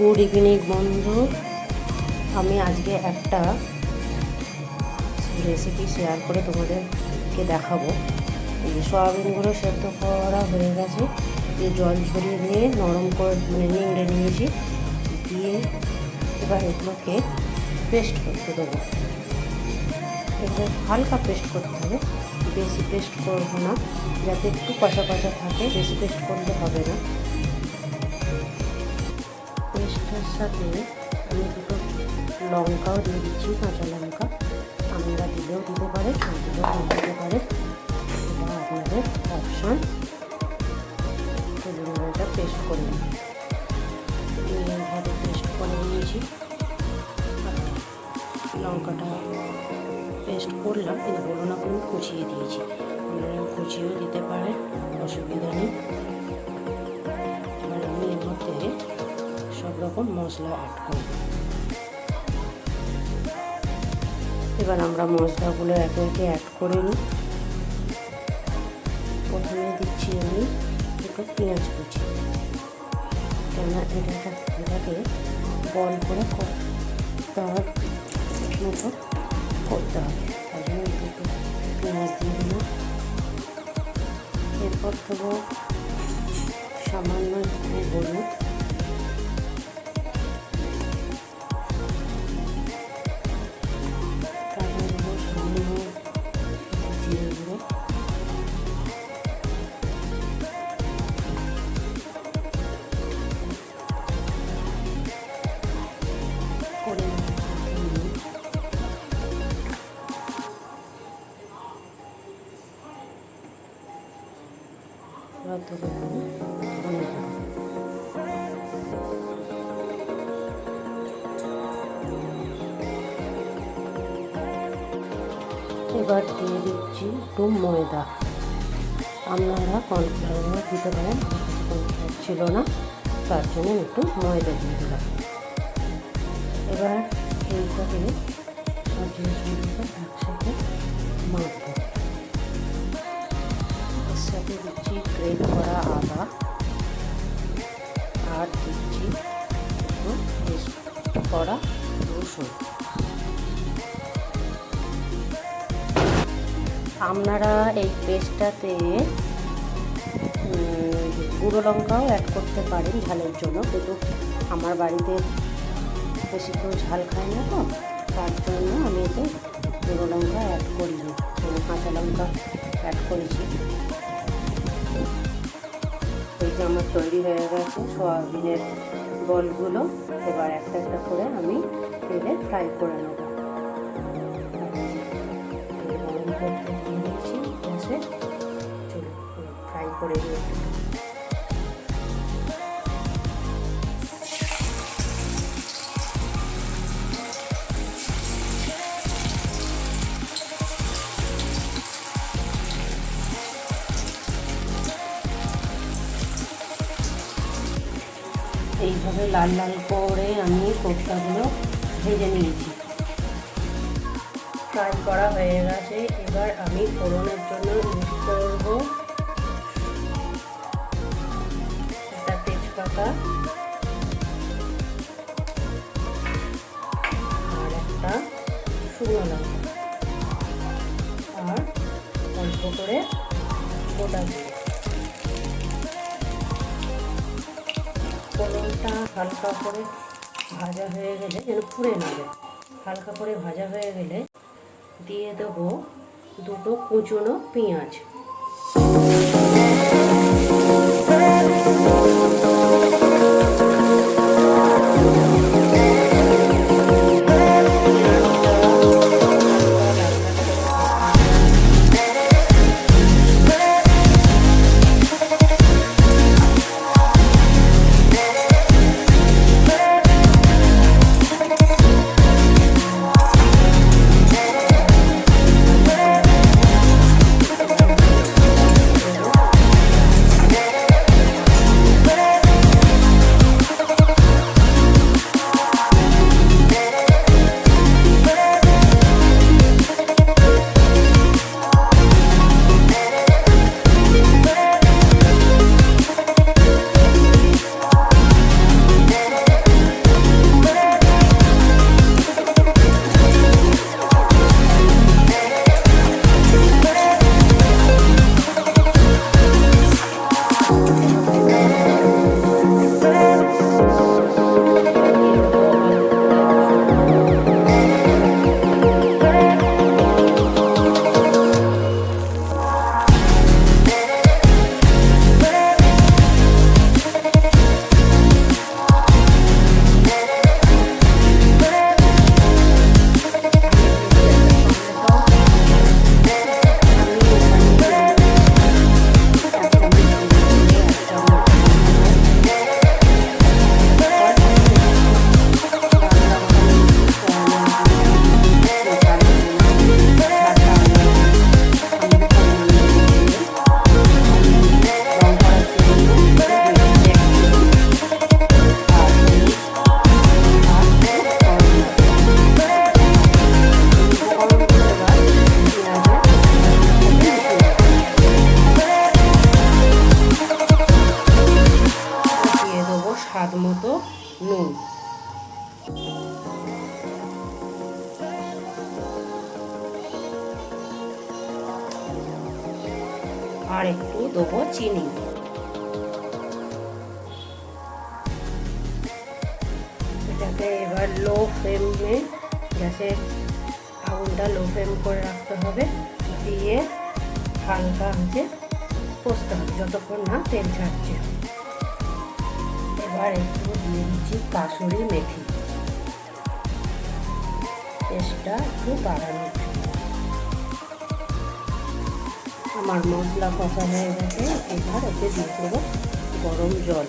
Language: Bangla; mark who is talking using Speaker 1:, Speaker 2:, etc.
Speaker 1: গুড ইভিনিং, বন্ধু। আমি আজকে একটা রেসিপি শেয়ার করে তোমাদেরকে দেখাবো। সয়াবিনগুলো সেদ্ধ করা হয়ে গেছে। যে জল ঝরিয়ে নিয়ে নরম করে মানে নিংড়ে নিয়েছি। দিয়ে এবার এগুলোকে পেস্ট করতে দেবো। এগুলো হালকা পেস্ট করতে হবে। বেশি পেস্ট করব না। যাতে একটু কষা কষা থাকে, বেশি পেস্ট করলে হবে না। সাথে আমি দুটো লঙ্কাও দিয়ে দিচ্ছি, কাঁচা লঙ্কা। আপনারা দিলেও দিতে পারে দিলেও দিতে পারে। আপনাদের অপশান এটা পেস্ট করে এইভাবে পেস্ট করে নিয়েছি। লঙ্কাটা পেস্ট করলাম কিন্তু বলো না কোনো কুচিয়ে দিয়েছি। আপনারা কুচিয়েও দিতে পারেন, অসুবিধা নেই। রকম মশলা অ্যাড করব। এবার আমরা মশলাগুলো একে একে অ্যাড করে নিই। প্রথমে দিচ্ছি আমি একটু পেঁয়াজ কুচি। কেননা এটা এটাকে বল করে তার মতো করতে হবে। তাই জন্য একটু পেঁয়াজ দিয়ে দিলাম। এরপর দেবো সামান্য হলুদ। এবার দিয়ে দিচ্ছি একটু ময়দা। আপনারা কর্নফ্লাওয়ার দিতে পারেন কর্নফ্লাওয়ার ছিল না, তার জন্য একটু ময়দা দিয়ে দিলাম। এবার এইটাকে সব জিনিসগুলোকে একসাথে মাখব। এর দিচ্ছি গ্রেট করা আদা আর দিচ্ছি করা রসুন আপনারা এই পেস্টটাতে গুঁড়ো লঙ্কাও অ্যাড করতে পারেন ঝালের জন্য কিন্তু আমার বাড়িতে বেশি কেউ ঝাল খায় না তো তার জন্য আমি এতে হয়ে গেছে সোয়াবিনের বলগুলো। এবার একটা একটা করে আমি তেলে ফ্রাই করে নেব। দিয়েছি ফ্রাই করে নিয়ে এইভাবে লাল লাল করে আমি কোপ্তাগুলো ভেজে নিয়েছি। ফ্রাই করা হয়ে গেছে। এবার আমি ফোড়নের জন্য ইউজ করব একটা তেজপাতা আর একটা শুকনো লঙ্কা। আর অল্প করে গোটা ফোড়নটা হালকা করে ভাজা হয়ে গেলে, যেন পুড়ে নেবে হালকা করে ভাজা হয়ে গেলে দিয়ে দেবো দুটো কুচনো পেঁয়াজ। নুন আর একটু দেবো চিনি। এটাকে এবার লো ফ্লেমে গ্যাসের আগুনটা লো ফ্লেম করে রাখতে হবে, দিয়ে হালকা হচ্ছে কষতে হবে, যতক্ষণ না তেল ছাড়ছে। এবার একটু দিয়ে দিচ্ছি কাসুরি মেথি। টেস্টটা একটু বাড়ানোর আমার মশলা কষা হয়ে গেছে, এবার ওকে দিয়ে দেবো গরম জল।